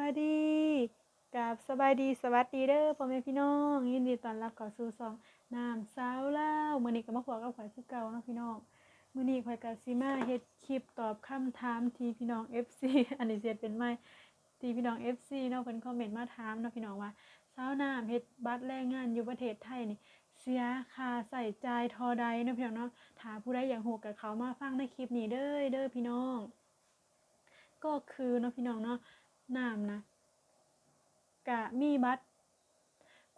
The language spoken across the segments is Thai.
วัสดีกับสบายดีสวัสดีเด้อพ่อแม่พี่น้อง ยินดีต้อนรับเข้าสู่ซองน้ำสาวเล่ามื้อนี้ก็มาพบกับข่อยคือเก่าเนาะพี่น้องมื้อนี้ข่อยก็สิมาเฮ็ดคลิปตอบคำถามที่พี่น้อง FC อันนี้เฮ็ดเป็นไม้ที่พี่น้อง FC เนาะเพิ่นคอมเมนต์มาถามเนาะพี่น้องว่าสาวน้ำเฮ็ดบัตรแรงงานอยู่ประเทศไทยนี่เสียค่าใส่ใจทอใดเนาะพี่น้องเนาะถ้าผู้ใดอยากฮู้ก็เขามาฟังในคลิปนี้เด้อเด้อพี่น้อง ก็คือเนาะพี่น้องเนาะ น้ำนะกะมีบัตร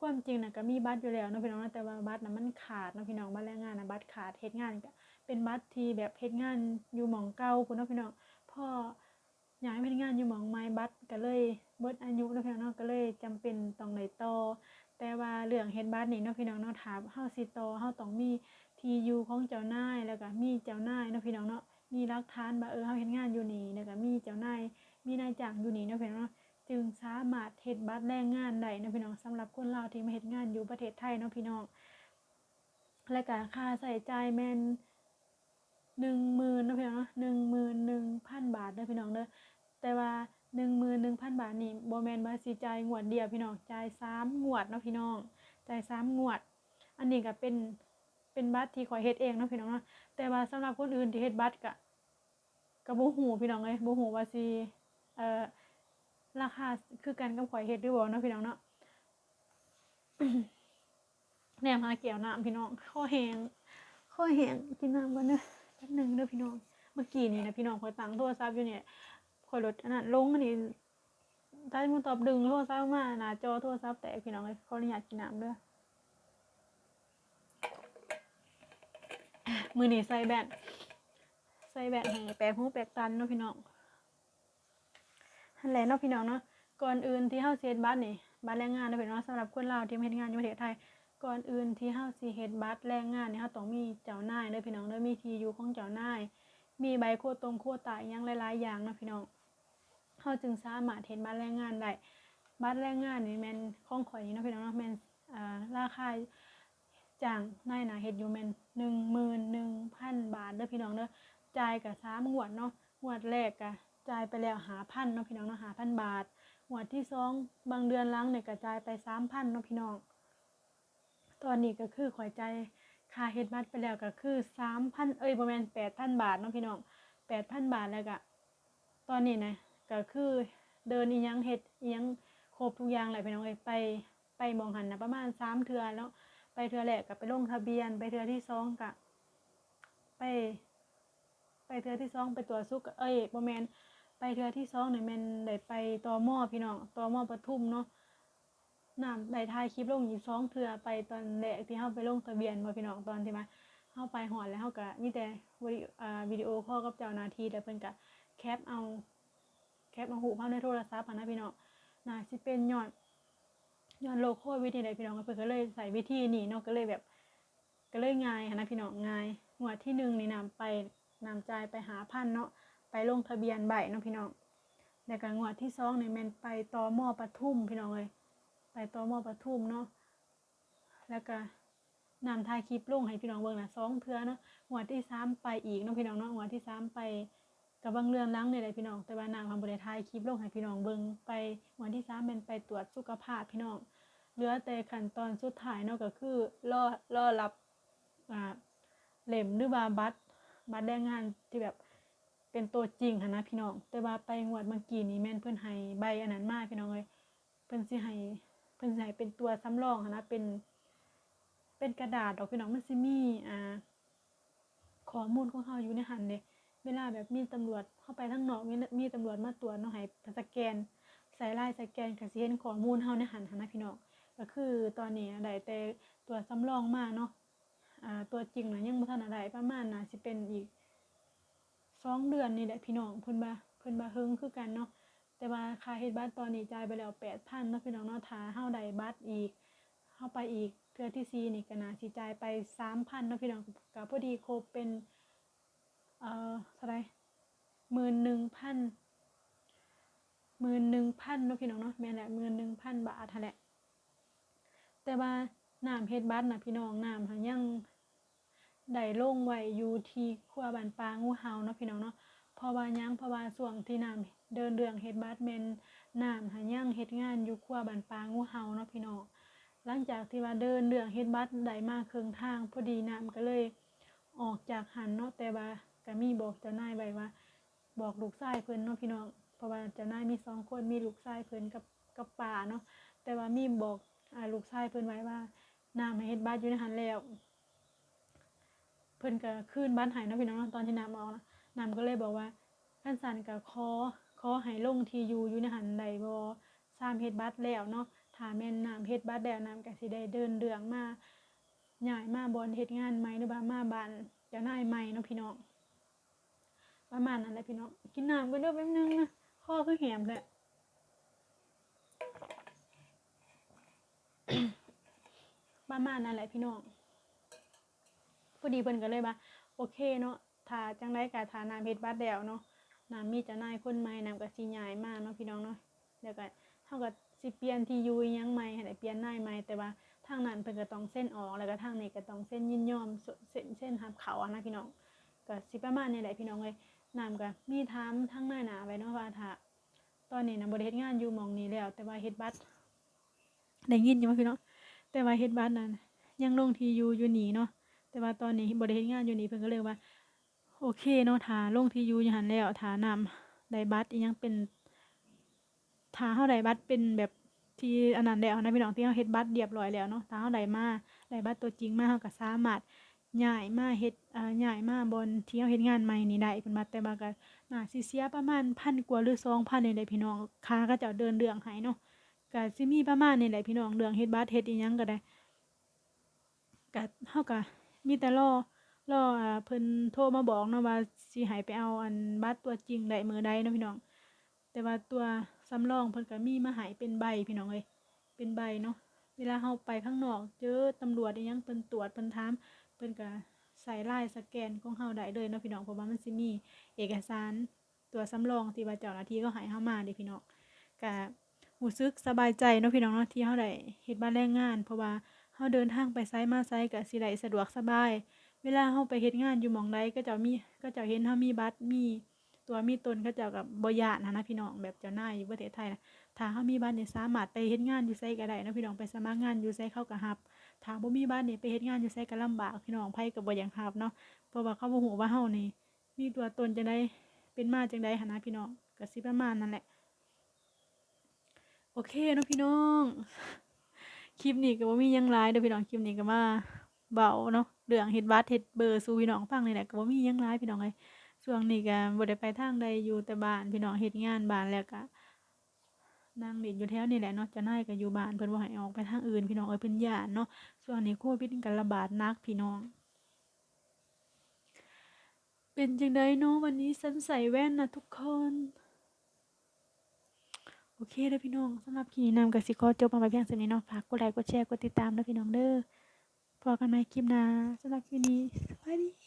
ความจริงนะก็มีบัตรอยู่แล้วนะพี่น้องนะแต่ว่าบัตรนะมันขาดนะพี่น้องบัตรแรงงานนะบัตรขาดเฮ็ดงานก็เป็นบัตรที่แบบเฮ็ดงานอยู่หม่องเก่าพุ่นะพี่น้องพ่อย้ายไปเฮ็ดงานอยู่หม่องใหม่บัตรก็เลยเบิดอายุนะพี่น้องก็เลยจำเป็นต้องได้ต่อแต่ว่าเรื่องเฮ็ดบัตรนี่เนาะพี่น้องเนาะถ้าเฮาสิต่อเฮาต้องมีที่อยู่ของเจ้านายแล้วก็มีเจ้านายเนาะพี่น้องเนาะมีหลักฐานว่เออเฮาเฮ็ดงานอยู่นี่แล้วก็มีเจ้านาย มีนายจ้างอยู่นี่เนาะพี่น้องจึงสามารถเฮ็ดบัตรแรงงานได้เนาะพี่น้องสำหรับคนลาวที่มาเฮ็ดงานอยู่ประเทศไทยเนาะพี่น้องและก็ค่าใช้จ่ายแม่นหนึ่งหมื่นเนาะพี่น้องเนาะหนึ่งหมื่นหนึ่งพันบาทเด้อพี่น้องเด้อแต่ว่าหนึ่งหมื่นหนึ่งพันบาทนี่โบแมนว่าสิจ่ายงวดเดียวพี่น้องจ่ายสามงวดเนาะพี่น้องจ่ายสามงวด อันนี้ก็เป็นเป็นบัตรที่ขอยเฮ็ดเองเนาะพี่น้องเนาะแต่ว่าสำหรับคนอื่นที่เฮ็ดบัตรก็ก็บ่ฮู้พี่น้องเอ้ยบ่ฮู้ว่าสิ เอ่อราคาคือกันกับข่อยเฮ็ดหรือบ่เนาะพี่น้องเนาะแนมหาแก้วน้ำพี่น้องคอแห้งคอแหงกินน้ำก่อนเด้อแป๊บหนึงเด้อพี่น้อง เมื่อกี้นี่นะพี่น้องข่อยตั้งโทรศัพท์อยู่เนี่ยข่อยลดอันนั้นลงอันนี้ถ้มันตอบดึงโทรศัพท์มาหน้าจอโทรศัพท์แตกพี่น้องเอ้ยขออนุญาตกินน้ำเด้อมือนี้ใส่แบตใส่แบตให้แปลกหูแปลกตันเนาะพี่น้อง นั่นแหละเนาะพี่น้องเนาะก่อนอื่นที่เฮาสิเฮ็ดบัตรนี่บัตรแรงงานนะพี่น้องสำหรับคนลาวที่มาเฮ็ดงานอยู่ประเทศไทยก่อนอื่นที่เฮาสิเฮ็ดบัตรแรงงานนี่เฮาต้องมีเจ้านายเด้อพี่น้องเด้อมีที่อยู่ของเจ้านาย มีใบโควตรงโควตาอิหยังหลายๆอย่างเนาะพี่น้องเฮาจึงสามารถเฮ็ดบัตรแรงงานได้บัตรแรงงานนี่แม่นของข่อยนี่เนาะพี่น้องเนาะแม่นอ่าราคาจ้างนายหน้าเฮ็ดอยู่แม่น11,000บาทเด้อพี่น้องเด้อจ่ายกับสามงวดเนาะงวดแรกก็ จ่ายไปแล้วหาพันเนาะพี่น้องเนาะหาพันบาทงวที่สองบางเดือนหลังเนี่ยก็จ่ายไปสามพันเนาะพี่น้อง ตอนนี้ก็คือข่อยจ่ายค่าเฮ็ดบัตรไปแล้วก็คือสามพันเอ้ยประมาณแปดพันบาทเนาะพี่น้องแปดพันบาทแล้วก็ตอนนี้นะก็คือเดินอีหยังเฮ็ดอีหยังครบทุกอย่างเลยพี่น้องเอ้ยไปไปมองหันนะประมาณสามเทื่อแล้ว ไปเทื่อแรกก็ไปลงทะเบียน ไปเทื่อที่สองก็ไป ไปเทือที่สองไปตัวจสุกเอ้ยบ่แมนไป เทือที่สองเนี่ยแมนได้ไปตอมอพี่น้องตอมอปทุมเนาะน้ำได้ถ่ายคลิปลงอีกสองเทือไปตอนแรกที่เฮาไปลงทะเบียนบ่พี่น้องตอนที่มาเฮาไปหอดแล้วเฮาก็มีแต่วิดีโอคอกับเจ้านาทีแต่เพิ่นก็แคปเอาแคปเอารูปเฮาในโทรศัพท์นะพี่น้องน่าสิเป็นยอดยอดโลโควิดนี่แหละพี่น้องเพิ่นก็เลยใส่วิธีนี้เนาะก็เลยแบบ ก็เลยง่ายนะพี่น้องง่ายงวที่หนึ่งนี่นำไปนำจ่ายไปหาพันเนาะ ไปลงทะเบียนใบเนาะพี่น้องแล้วก็งวดที่สองนี่แม่นไปต่อหม้อปทุมพี่น้องเลยไปต่อหม้อปทุมเนาะแล้วก็นำถ่ายคลิปลงให้พี่น้องเบิ่งนะสองเทื่อเนาะงวดที่สามไปอีกเนาะพี่น้องเนาะงวดที่สามไปกับบางเรือนล้างเนี่ยเลยพี่น้อง แต่ว่านางทำบริถ่ายคลิปลงให้พี่น้องเบิ่งไปงวที่สามเป็นไปตรวจสุขภาพพี่น้องเหลือแต่ขั้นตอนสุดท้ายเนาะก็คือรอรอรับอ่าเล่มหรือว่าบัตรบัตรแรงงานที่แบบ เป็นตัวจริงหั้นะพี่น้อง แต่ว่าไปงวดเมื่อกี้นี่แม่นเพิ่นให้ใบอันนั้นมาพี่น้องเอ้ยเพิ่นสิให้เพิ่นสิให้เป็นตัวสำรองหั้นะเป็น เป็นกระดาษดอกพี่น้องมันสิมีอ่าข้อมูลของเฮาอยู่ในหันเด้เวลาแบบมีตำรวจเข้าไปทางนอกมีมีตำรวจมาตรวจเนาะให้สแกนใส่ลายสแกนก็สิเห็นข้อมูลเฮาในหันหันนะพี่น้องก็คือตอนนี้ได้แต่ตัวสำรองมาเนาะอ่าตัวจริงนะยังบ่ทันได้ประมาณน่าสิเป็นอีก สองเดือนนี่แหละพี่น้องเพิ่นว่าเพิ่นว่าเฮิงคือกันเนาะแต่ว่าค่าเฮ็ดบัตรตอนนี้จ่ายไปแล้ว8,000เนาะพี่น้องเนาะถ้าเฮาได้บัตรอีกเฮาไปอีกเทื่อที่สี่นี่ก็น่าสิจ่ายไป3,000เนาะพี่น้องก็พอดีครบเป็นเอ่อเท่าไหร่11,000 11,000เนาะพี่น้องเนาะแม่นแหละ11,000บาทหั่นแหละแต่ว่าน้ำเฮ็ดบัตรนะพี่น้องน้ำหันยัง ได้ลงไว้อยู่ที่ครัวบ้านปลางูเห่าเนาะพี่น้องเนาะเพราะว่ายังเพราะว่าช่วงที่น้ำเดินเรื่องเฮ็ดบัตรแมนน้ำหายังเฮ็ดงานอยู่ครัวบ้านปางูเห่าเนาะพี่น้องหลังจากที่ว่าเดินเรื่องเฮ็ดบัตได้มาเครึ่งทางพอดีน้ำก็เลยออกจากหันเนาะแต่ว่าก็มีบอกเจ้านายไว้ว่า บอกลูกชายเพิ่นเนาะพี่น้องเพราะว่าเจ้านายมีสองคนมีลูกชายเพิ่นกับกับป่าเนาะแต่ว่ามีบอกอ่าลูกชายเพิ่นไว้ว่าน้ำให้เฮ็ดบัตอยู่ในหันแล้ว พิ่นก็คืนบ้านห้เนะพี่น้องตอนที่น้ำออกนะน้ำก็เลยบอกว่าท่านสันก็ขอขอให้ลงทีอยู่อยู่ในหันใดบ่สางเฮ็ดบัตรแล้วเนาะถ้าแม่นน้ำเฮ็ดบัตรแล้วน้ำก็สิได้เดินเรื่องมาย้ายมาบอนเฮ็ดงานใหม่หรือว่ามาบ้านจ้านายใหม่เนาะพี่น้องประมาณนั้นแหละพี่น้องกินน้ำก็เด้อแป๊บนึงนะคอคือแหมเลยประมาณนั้นแหละพี่น้อง อดีเพิ่นก็เลยว่าโอเคเนาะถ้าจังไดก็ถ้าน้ำเฮ็ดบัตรแล้วเนาะน้ำมีเจ้านายคนใหม่น้ำก็สิย้ายมาเนาะพี่น้องเนาะแล้วก็เฮาก็สิเปลี่ยนที่อยู่ยังใหม่ให้ได้เปลี่ยนนายใหม่แต่ว่าทางนั้นเพิ่นก็ต้องเส้นออกแล้วก็ทางนี้ก็ต้องเส้นยินยอมสเส้นเส้นรับเขาอะนะพี่น้องก็สิประมาณนี้แหละพี่น้องเอ้ยน้ำก็มีถามทางหน้าหนาไว้เนาะว่าถ้าตอนนี้นะบ่ได้เฮ็ดงานอยู่มองนี้แล้ว แต่ว่าเฮ็ดบัตรได้ยินอยู่ว่าพี่น้องแต่ว่าเฮ็ดบัตรนั้นยังลงที่อยู่อยู่นี่เนาะ แต่ว่าตอนนี้บริเฮ็ดงานอยู่นี่เพิ่นก็เลยว่า โอเคเนาะถาลงที่อยู่อยู่หันแล้วถานำได้บัตรอีหยังเป็นถาเฮาได้บัตรเป็นแบบที่อันนั้นแล้วนะพี่น้องที่เฮาเฮ็ดบัตรเรียบร้อยแล้วเนาะถ้าเฮาได้มาได้บัตรตัวจริงมาเฮาก็สามารถย้ายมาเฮ็ดอ่าย้ายมาบนที่เฮาเฮ็ดงานใหม่นี่ได้เพิ่นว่าแต่ว่าก็น่าสิเสียประมาณ1,000กว่าหรือ2,000นี่แหละพี่น้องค่าก็จะเดินเรื่องให้เนาะก็สิมีประมาณนี้แหละพี่น้องเรื่องเฮ็ดบัตรเฮ็ดอีหยังก็ได้ก็เฮาก็ มีแต่รอรออ่าเพิ่นโทรมาบอกเนาะว่าสิให้ไปเอาอันบัตรตัวจริงได้มือใดเนาะพี่น้อง แต่ว่าตัวสำรองเพิ่นก็มีมาให้เป็นใบพี่น้องเอ้ยเป็นใบเนาะเวลาเฮาไปข้างนอก เจอตำรวจอีหยังเพิ่นตรวจเพิ่นถามเพิ่นก็ใส่ลายสแกนของเฮาได้เลยเนาะพี่น้องเพราะว่ามันสิมีเอกสารตัวสำรองที่ว่าเจ้าหน้าที่เขาให้เฮามาเด้พี่น้องก็รู้สึกสบายใจเนาะพี่น้องเนาะที่เฮาได้เฮ็ดบ้านแรงงาน เพราะว่า เฮาเดินทางไปไสมาไสก็สิได้สะดวกสบาย เวลาเฮาไปเฮ็ดงานอยู่หม้องใดก็เจ้ามีก็เจ้าเห็นเฮามีบัตรมีตัวมีตนเขาเจ้าก็บ่ย้านหั้นะพี่น้องแบบเจ้านายอยู่ประเทศไทยนะถ้าเฮามีบัตรนี่ยสามารถไปเฮ็ดงานอยู่ไสก็ได้นะพี่น้องไปสมัครงานอยู่ไสเข้าก็รับถ้าบ่มีบัตรนี่ยไปเฮ็ดงานอยู่ไสก็ลำบากพี่น้องไผก็บ่อยากรับเนาะเพราะว่าเขาบ่ฮู้ว่าเฮานี่มีตัวตนจังได๋เป็นมาจังได๋หันนะพี่น้องก็สิประมาณนั้นแหละโอเคเนาะพี่น้อง คลิปนี้ก็บ่มีหยังหลายเด้อพี่น้องคลิปนี้ก็มาเบาเนาะเรื่องเฮ็ดบัตรเฮ็ดเบอร์สู่พี่น้องฟังนี่แหละก็บ่มีหยังหลายพี่น้องเอ้ยช่วงนี้ก็บ่ได้ไปทางใดอยู่แต่บ้านพี่น้องเฮ็ดงานบ้านแล้วก็นั่งเล่นอยู่แถวนี้แหละเนาะเจ้านายก็อยู่บ้านเพิ่นบ่ให้ออกไปทางอื่นพี่น้องเอ้ยเพิ่นย้านเนาะช่วงนี้โควิดก็ระบาดหนักพี่น้องเป็นจังไดเนาะวันนี้ฉันใส่แว่นนะทุกคน เคเด้อพี่น้องสำหรับคลิปนี้นำก็สิขอจบมาไว้เพียงเท่านี้เนาะฝากกดไลค์กดแชร์กดติดตามเด้อพี่น้องเด้อพอกันใหม่คลิปหน้าสำหรับคลิปนี้สวัสดี